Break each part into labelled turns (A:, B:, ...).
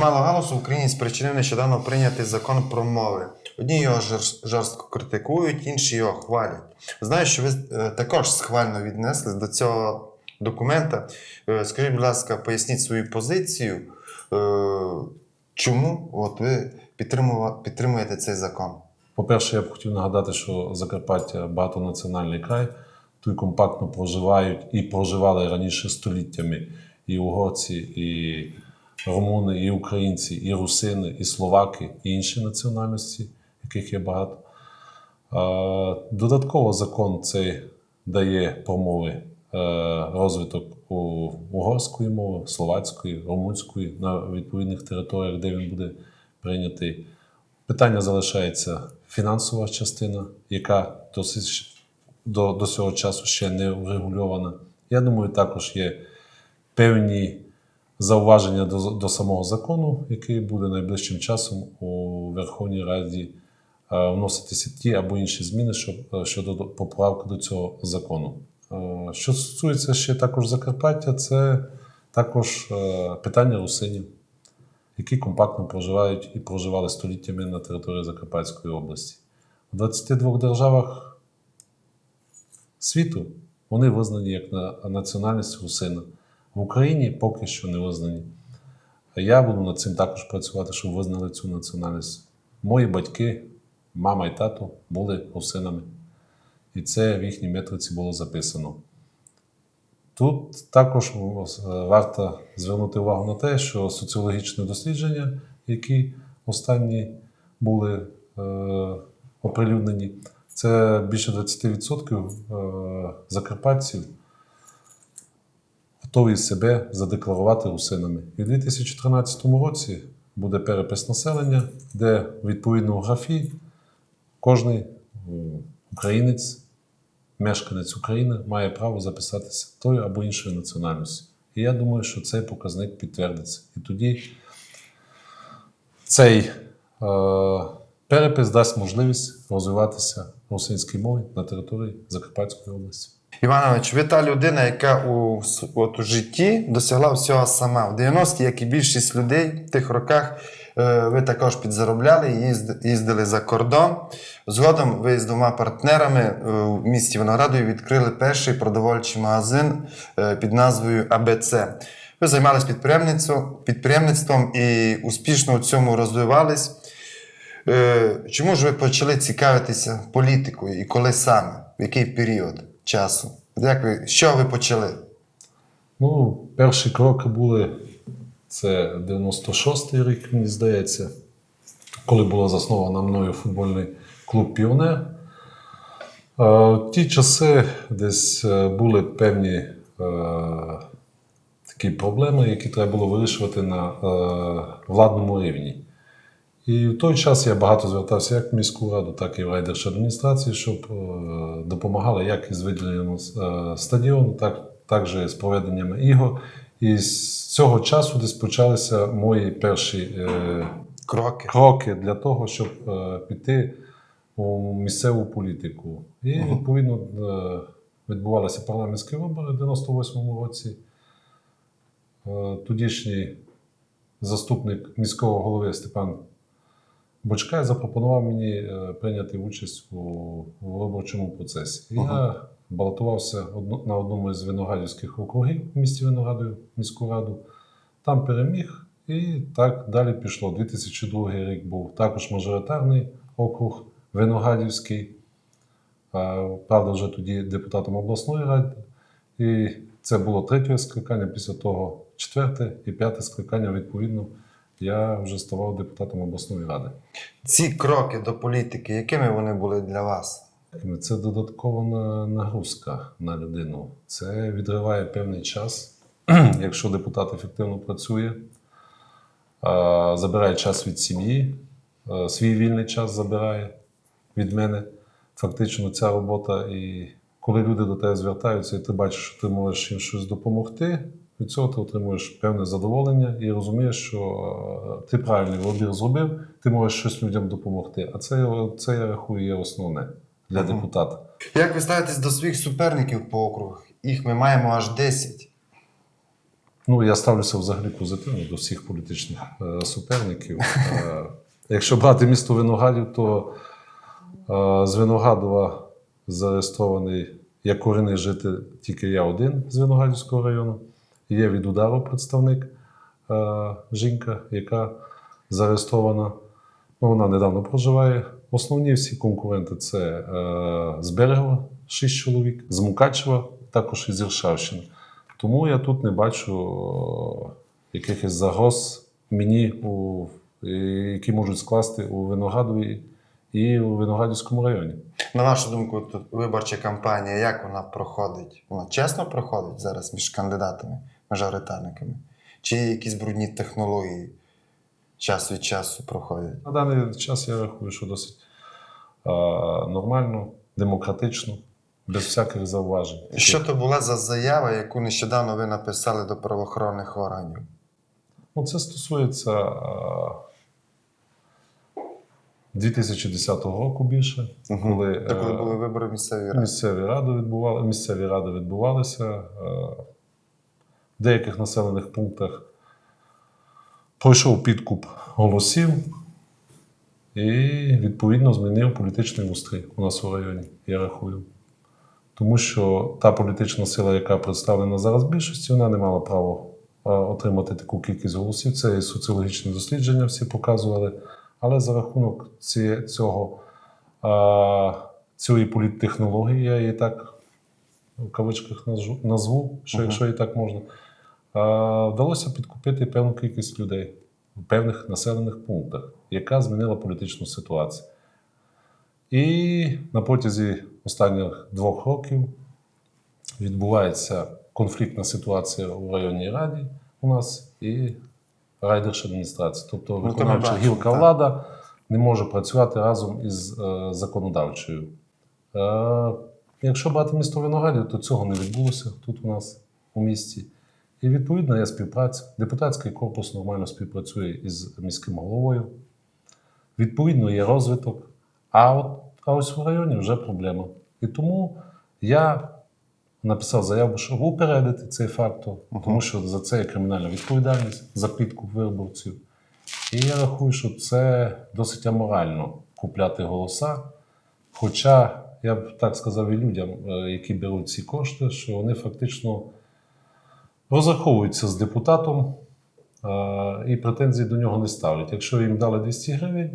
A: Чимало галасу в Україні спричинив нещодавно прийнятий закон про мови. Одні його жорст- жорстко критикують, інші його хвалять. Знаю, що ви е, також схвально віднеслись до цього документа. Е, Скажіть, будь ласка, поясніть свою позицію. Е, Чому от ви підтримуєте цей закон?
B: По-перше, я б хотів нагадати, що Закарпаття багатонаціональний край. Тут компактно проживають і проживали раніше століттями і угорці, і румуни, і українці, і русини, і словаки, і інші національності, яких є багато. Додатково закон цей дає промови е, розвиток у угорської мови, словацької, румунської на відповідних територіях, де він буде прийнятий. Питання залишається фінансова частина, яка досить до, до цього часу ще не врегульована. Я думаю, також є певні зауваження до, до самого закону, який буде найближчим часом у Верховній Раді е, вноситися ті або інші зміни щоб, е, щодо поправки до цього закону. Е, Що стосується ще також Закарпаття, це також питання русинів які компактно проживають і проживали століттями на території Закарпатської області. У 22 державах світу вони визнані як на національність русина. В Україні поки що не визнані. Я буду над цим також працювати, щоб визнали цю національність. Мої батьки, мама і тато були русинами. І це в їхній метриці було записано. Тут також е, варто звернути увагу на те, що соціологічні дослідження, які останні були е, оприлюднені, це більше 20% е, закарпатців готові себе задекларувати русинами. І в 2013 році буде перепис населення, де відповідно в графі кожний українець мешканець України має право записатися тою або іншою національністю. І я думаю, що цей показник підтвердиться. І тоді цей е, перепис дасть можливість розвиватися російській мові на території Закарпатської області.
A: Іванович, ви та людина, яка у, от, у житті досягла всього сама. В 90-ті, як і більшість людей в тих роках, е, ви також підзаробляли, їзд- їздили за кордон. Згодом ви з двома партнерами е, в місті Виноградові відкрили перший продовольчий магазин е, під назвою АБЦ. Ви займалися підприємництвом, і успішно у цьому розвивались. Е, Чому ж ви почали цікавитися політикою і коли саме? В який період часу? Як ви, що ви почали?
B: Ну, перші кроки були це 96-й рік, мені здається, коли було засновано мною футбольний клуб Піонер. В ті часи десь е, були певні е, такі проблеми, які треба було вирішувати на е, владному рівні. І в той час я багато звертався як в міську раду, так і в райдержадміністрації, щоб е, допомагали як із виділенням е, стадіону, так також з проведенням ігор. І з цього часу десь почалися мої перші е,
A: Кроки.
B: кроки для того, щоб піти у місцеву політику. І відповідно відбувалися парламентські вибори в 98-му році. Тодішній заступник міського голови Степан Бочкай запропонував мені е, прийняти участь у, виборчому процесі. Я балотувався на одному із виноградівських округів в місті Виноградів, міську раду. Там переміг, і так далі пішло. 2002 рік був також мажоритарний округ Виноградівський. Правда, вже тоді депутатом обласної ради. І це було третє скликання, після того четверте і п'яте скликання, відповідно, я вже ставав депутатом обласної ради.
A: Ці кроки до політики, якими вони були для вас?
B: Це додаткова нагрузка на людину. Це відриває певний час, якщо депутат ефективно працює, забирає час від сім'ї, свій вільний час забирає від мене. Фактично, ця робота. І коли люди до тебе звертаються, і ти бачиш, що ти можеш їм щось допомогти, від цього ти отримуєш певне задоволення і розумієш, що ти правильний вибір зробив, ти можеш щось людям допомогти. А це, це я рахую є основне для депутата.
A: Як ви ставитесь до своїх суперників по округах? Їх ми маємо аж 10.
B: Ну, я ставлюся взагалі позитивно до всіх політичних е, суперників. Е, якщо брати місто Виноградів, то е, з Виноградова зареєстрований як корінний житель тільки я один з Виноградівського району. Є від удару представник е, жінка, яка зареєстрована. Ну, вона недавно проживає. Основні всі конкуренти це е, з Берегова 6 чоловік, з Мукачева, також із Іршавщини. Тому я тут не бачу е, якихось загроз мені, у, які можуть скласти у Виноградові і у Виноградівському районі.
A: На вашу думку, тут виборча кампанія, як вона проходить? Вона чесно проходить зараз між кандидатами, мажоритарниками? Чи є якісь брудні технології час від часу проходять?
B: На даний час я рахую, що досить е, нормально, демократично, без всяких зауважень.
A: Що то була за заява, яку нещодавно ви написали до правоохоронних органів?
B: Ну, це стосується е, 2010 року більше, коли,
A: Це коли
B: е,
A: були вибори в місцевій раді.
B: Місцеві ради відбували, місцеві ради відбувалися. е, деяких населених пунктах пройшов підкуп голосів і, відповідно, змінив політичний устрій у нас у районі, я рахую. Тому що та політична сила, яка представлена зараз в більшості, вона не мала права отримати таку кількість голосів. Це і соціологічні дослідження всі показували. Але за рахунок ці- цього цієї політтехнології, я її так в кавичках назву, що якщо і так можна, вдалося підкупити певну кількість людей в певних населених пунктах, яка змінила політичну ситуацію. І на протязі останніх двох років відбувається конфліктна ситуація у районній раді у нас і райдержадміністрації. Тобто
A: Ну,
B: виконавча гілка влада не може працювати разом із е, законодавчою. Е, якщо брати місто Виноградів, то цього не відбулося тут у нас у місті. І відповідно є співпраця. Депутатський корпус нормально співпрацює із міським головою. Відповідно, є розвиток. А от а ось в районі вже проблема. І тому я написав заяву, щоб упередити цей фактор, тому що за це є кримінальна відповідальність за підкуп виборців. І я рахую, що це досить аморально купляти голоса. Хоча я б так сказав і людям, е, які беруть ці кошти, що вони фактично розраховуються з депутатом е, і претензій до нього не ставлять. Якщо їм дали 200 гривень,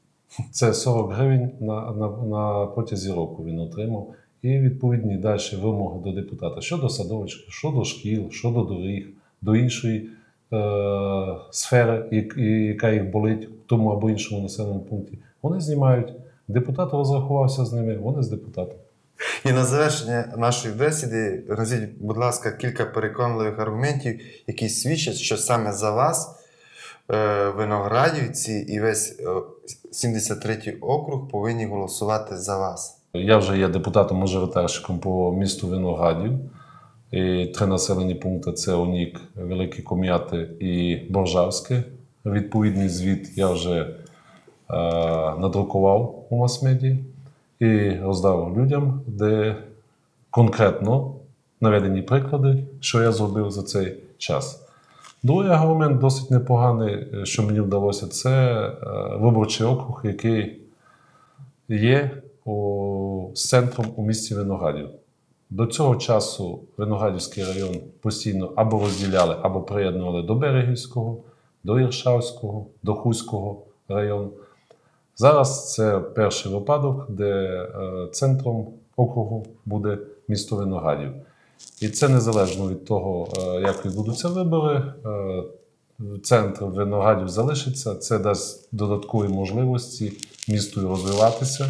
B: це 40 гривень на, на, на протязі року він отримав. І відповідні далі вимоги до депутата щодо садочків, щодо шкіл, щодо доріг, до іншої е, сфери, яка їх болить в тому або іншому населеному пункті. Вони знімають. Депутат розрахувався з ними, вони з депутатом.
A: І на завершення нашої бесіди назвіть, будь ласка, кілька переконливих аргументів, які свідчать, що саме за вас е, виноградівці і весь е, 73-й округ повинні голосувати за вас.
B: Я вже є депутатом-мажоритарщиком по місту Виноградів. І три населені пункти це Онік, Великі Ком'яти і Боржавське. Відповідний звіт я вже е, надрукував у мас-медії і роздав людям, де конкретно наведені приклади, що я зробив за цей час. Другий аргумент досить непоганий, е, що мені вдалося, це е, виборчий округ, який є у, з центром у місті Виноградів. До цього часу Виноградівський район постійно або розділяли, або приєднували до Берегівського, до Іршавського, до Хуського району. Зараз це перший випадок, де е, центром округу буде місто Виноградів. І це незалежно від того, е, як відбудуться вибори. е, Центр Виноградів залишиться. Це дасть додаткові можливості місту розвиватися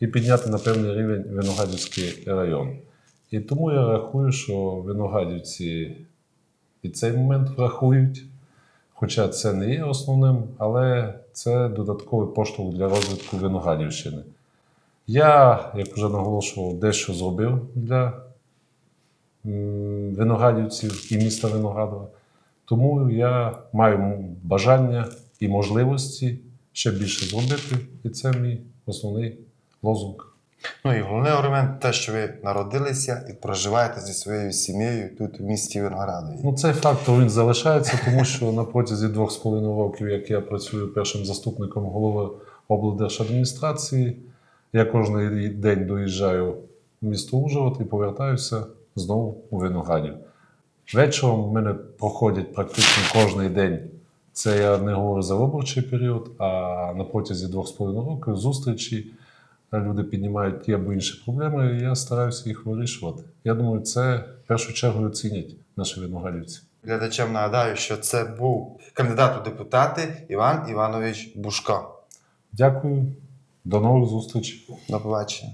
B: і підняти на певний рівень Виноградівський район. І тому я рахую, що виноградівці і цей момент врахують, хоча це не є основним, але це додатковий поштовх для розвитку Виноградівщини. Я, як вже наголошував, дещо зробив для виноградівців і міста Виноградова. Тому я маю бажання і можливості ще більше зробити, і це мій основний лозунг.
A: Ну і головний аргумент те, що ви народилися і проживаєте зі своєю сім'єю тут в місті Виноградові.
B: Ну, цей фактор він залишається, тому що на протязі двох з половиною років, як я працюю першим заступником голови облдержадміністрації, я кожен день доїжджаю в місто Ужгород і повертаюся знову у Виноградів. Вечором в мене проходять практично кожен день. Це я не говорю за робочий період, а на протязі двох з половиною років зустрічі люди піднімають ті або інші проблеми, і я стараюся їх вирішувати. Я думаю, це в першу чергу оцінять наші виноградівці.
A: Глядачам нагадаю, що це був кандидат у депутати Іван Іванович Бушко.
B: Дякую, до нових зустрічей.
A: До побачення.